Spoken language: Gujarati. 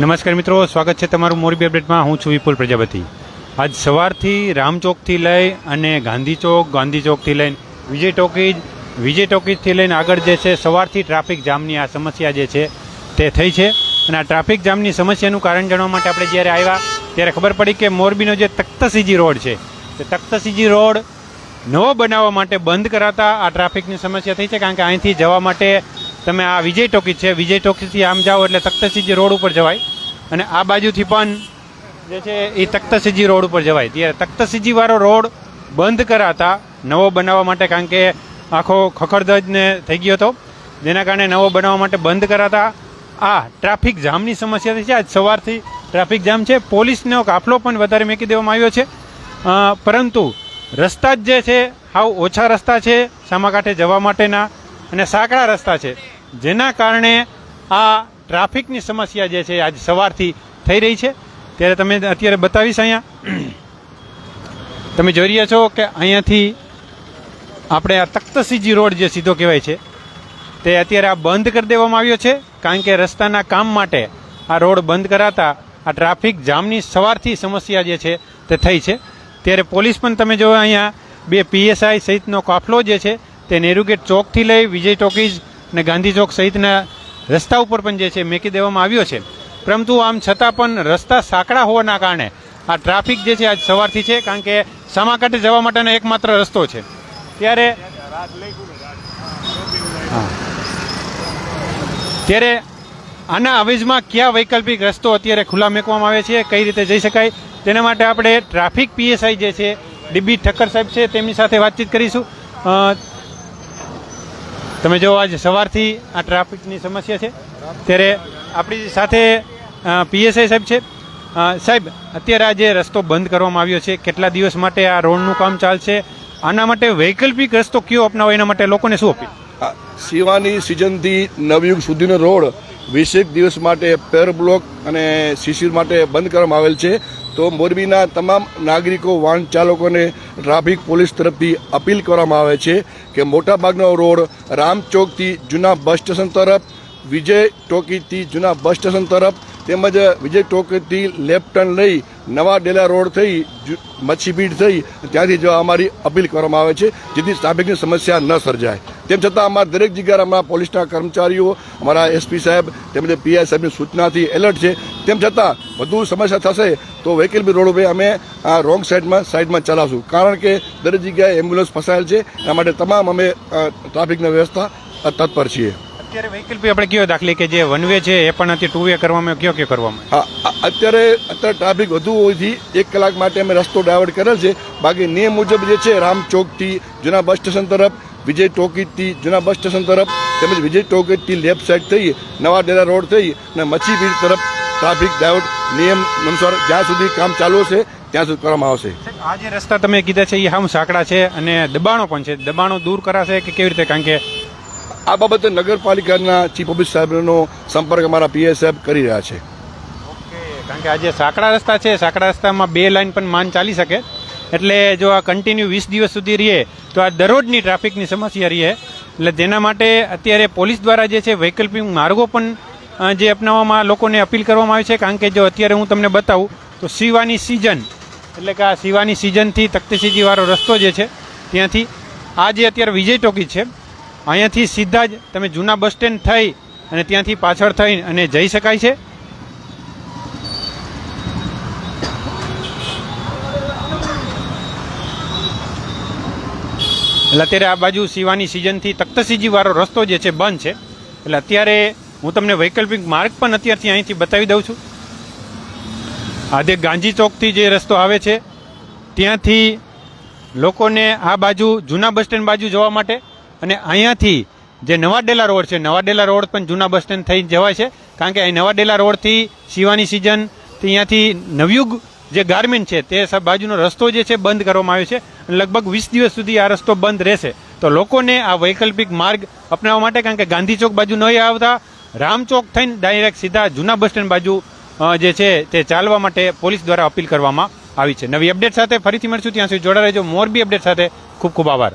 નમસ્કાર મિત્રો, સ્વાગત છે તમારું મોરબી અપડેટમાં. હું છું વિપુલ પ્રજાપતિ. આજ સવારથી રામચોકથી લઈ અને ગાંધી ચોક, ગાંધી ચોકથી લઈને વિજય ટોકીજ, વિજય ટોકીજથી લઈને આગળ જે છે, સવારથી ટ્રાફિક જામની આ સમસ્યા જે છે, તે થઈ છે. અને આ ટ્રાફિક જામની સમસ્યાનું કારણ જાણવા માટે આપણે જ્યારે આવ્યા, ત્યારે ખબર પડી કે મોરબીનો જે તખ્તસીજી રોડ છે, તે તખ્તસીજી રોડ નવો બનાવવા માટે બંધ કરાતા આ ટ્રાફિકની સમસ્યા થઈ છે, કારણ કે અહીંથી જવા માટે તમે આ વિજય ટોકીજ છે. વિજય ટોકીજથી આમ જાઓ એટલે તખ્તસિંહજી રોડ ઉપર જવાય. અને આ બાજુથી પણ જે છે એ તખ્તસિંહજી રોડ ઉપર જવાય. ત્યારે તખ્તસિંહજીવાળો રોડ બંધ કરાતા નવો બનાવવા માટે કારણ કે આખો ખખડધજને થઈ ગયો હતો. જેના કારણે નવો બનાવવા માટે બંધ કરાતા. આ ટ્રાફિક જામની સમસ્યા થઈ છે. આજ સવારથી ટ્રાફિક જામ છે. પોલીસનો કાફલો પણ વધારે મૂકી દેવામાં આવ્યો છે. પરંતુ રસ્તા જ જે છે, હાવ ઓછા રસ્તા છે. સામાકાંઠે જવા માટેના અને સાંકડા રસ્તા છે. જેના કારણે આ ટ્રાફિકની સમસ્યા જે છે આજ સવારથી થઈ રહી છે. ત્યારે તમે અત્યારે બતાવીશ અહીંયા. તમે જોઈ રહ્યા છો કે અહીંયાથી આપણે આ તખ્તસીજી રોડ જે સીધો કહેવાય છે, તે અત્યારે આ બંધ કરી દેવામાં આવ્યો છે, કારણ કે રસ્તાના કામ માટે આ રોડ બંધ કરાતા આ ટ્રાફિક જામની સવારથી સમસ્યા જે છે તે થઈ છે. ત્યારે પોલીસ પણ તમે જો અહીંયા બે પીએસઆઈ સહિતનો કાફલો જે છે તે નેરુગેટ ચોકથી લઈ વિજય ટોકીઝ અને ગાંધી ચોક સહિતના રસ્તા ઉપર પણ જે છે મેકી દેવામાં આવ્યો છે. પરંતુ આમ છતાં પણ રસ્તા સાંકડા હોવાના કારણે આ ટ્રાફિક જે છે આજ સવારથી છે, કારણ કે સામાકાંઠે જવા માટેનો એકમાત્ર રસ્તો છે. ત્યારે. ત્યારે આના અવેજમાં કયા વૈકલ્પિક રસ્તો અત્યારે ખુલ્લા મૂકવામાં આવે છે, કઈ રીતે જઈ શકાય, તેના માટે આપણે ટ્રાફિક પીએસઆઈ જે છે, ડીબી ઠક્કર સાહેબ છે, તેમની સાથે વાતચીત કરીશું. તમે જો આજે સવારથી આ ટ્રાફિકની સમસ્યા છે, ત્યારે આપણી સાથે પીએસઆઈ સાહેબ છે. સાહેબ, અત્યારે આજે રસ્તો બંધ કરવામાં આવ્યો છે, કેટલા દિવસ માટે આ રોડનું કામ ચાલશે, આના માટે વૈકલ્પિક રસ્તો કયો અપનાવો, એના માટે લોકોને શું અપીલ? શિવાની સિઝનથી નવયુગ સુધીનો રોડ વીસેક દિવસ માટે પેર બ્લોક અને શિશિર માટે બંધ કરવામાં આવેલ છે. તો મોરબીના તમામ નાગરિકો, વાહન ચાલકોને ટ્રાફિક પોલીસ તરફથી અપીલ કરવામાં આવે છે કે મોટાભાગનો રોડ રામચોકથી જૂના બસ સ્ટેશન તરફ, વિજય ટોકીથી જૂના બસ સ્ટેશન તરફ તેમજ વિજય ટોકીથી લેફ્ટ ટર્ન લઈ નવા ડેલા રોડ થઈ મચ્છીપીઠ થઈ ત્યાંથી જવા અમારી અપીલ કરવામાં આવે છે, જેથી ટ્રાફિકની સમસ્યા ન સર્જાય. તેમ છતાં અમારા દરેક જગ્યાએ અમારા પોલીસના કર્મચારીઓ, અમારા એસપી સાહેબ, તેમજ પીઆઈ સાહેબની સૂચનાથી એલર્ટ છે. તેમ છતાં વધુ સમસ્યા થશે તો વૈકલ્પિક રોડ ઉપર અમે આ રોંગ સાઈડમાં સાઈડમાં ચલાવશું. કારણ કે દરેક જગ્યાએ એમ્બ્યુલન્સ ફસાયેલ છે. એના માટે તમામ અમે ટ્રાફિકની વ્યવસ્થા તત્પર છીએ. અત્યારે વૈકલ્પિક આપણે કયો દાખલે કે જે વન વે છે એ પણ અત્યારે ટુ વે કરવામાં કયો કયો કરવામાં હા અત્યારે અત્યારે ટ્રાફિક વધુ હોવાથી એક કલાક માટે અમે રસ્તો ડાયવર્ટ કરેલ છે. બાકી નિયમ મુજબ જે છે રામ ચોકથી જૂના બસ સ્ટેશન તરફ વિજય ટોકીજથી જૂના બસ સ્ટેશન તરફ તેમજ વિજય ટોકીટથી લેફ્ટ સાઈડ થઈ નવા ડેરા રોડ થઈ અને મચ્છી બીચ તરફ ટ્રાફિક ડાયવર્ટ નિયમ અનુસાર જ્યાં સુધી કામ ચાલુ હશે ત્યાં સુધી કરવામાં આવશે. આ જે રસ્તા તમે કીધા છે એ હામ સાંકડા છે અને દબાણો પણ છે. દબાણો દૂર કરાશે કે કેવી રીતે? કારણ કે આ બાબતે નગરપાલિકાના ચીફ ઓફિસ સાહેબનો સંપર્ક અમારા પીએસ સાહેબ કરી રહ્યા છે. કારણ કે આ જે સાંકડા રસ્તા છે, સાંકડા રસ્તામાં બે લાઇન પણ માન ચાલી શકે. એટલે જો આ કન્ટિન્યુ વીસ દિવસ સુધી રહીએ તો આ દરરોજની ટ્રાફિકની સમસ્યા રહીએ એટલે તેના માટે અત્યારે પોલીસ દ્વારા જે છે વૈકલ્પિક માર્ગો પણ જે અપનાવવામાં લોકોને અપીલ કરવામાં આવી છે. કારણ કે જો અત્યારે હું તમને બતાવું, તો શિવાની સિઝન એટલે કે આ શિવાની સિઝનથી તખ્તસીજી રસ્તો જે છે ત્યાંથી, આ જે અત્યારે વિજય ટોકી છે અહીંયાથી સીધા જ તમે જૂના બસ સ્ટેન્ડ થઈ અને ત્યાંથી પાછળ થઈ અને જઈ શકાય છે? એટલે અત્યારે આ બાજુ શિવાની સિઝનથી તખ્તસીજી વાળો રસ્તો જે છે બંધ છે. એટલે અત્યારે હું તમને વૈકલ્પિક માર્ગ પણ અત્યારથી અહીંથી બતાવી દઉં છું. આજે ગાંધી ચોકથી જે રસ્તો આવે છે, ત્યાંથી લોકોને આ બાજુ જૂના બસ સ્ટેન્ડ બાજુ જવા માટે અને અહીંયાથી જે નવા ડેલા રોડ છે નવા ડેલા રોડ પણ જૂના બસ સ્ટેન્ડ થઈ જવાય છે. કારણ કે અહીં નવા ડેલા રોડથી શિવાની સિઝન ત્યાંથી નવયુગ જે ગાર્મેન્ટ છે, તે બાજુનો રસ્તો જે છે, બંધ કરવામાં આવ્યો છે. લગભગ વીસ દિવસ સુધી આ રસ્તો બંધ રહેશે. તો લોકોને આ વૈકલ્પિક માર્ગ અપનાવવા માટે, કારણ કે ગાંધી ચોક બાજુ નહીં આવતા રામચોક થઈને ડાયરેક્ટ સીધા જૂના બસ સ્ટેન્ડ બાજુ જે છે, તે ચાલવા માટે પોલીસ દ્વારા અપીલ કરવામાં આવી છે. નવી અપડેટ સાથે ફરીથી મળશું. ત્યાં સુધી જોડા રહેજો. મોરબી અપડેટ સાથે ખૂબ ખૂબ આભાર.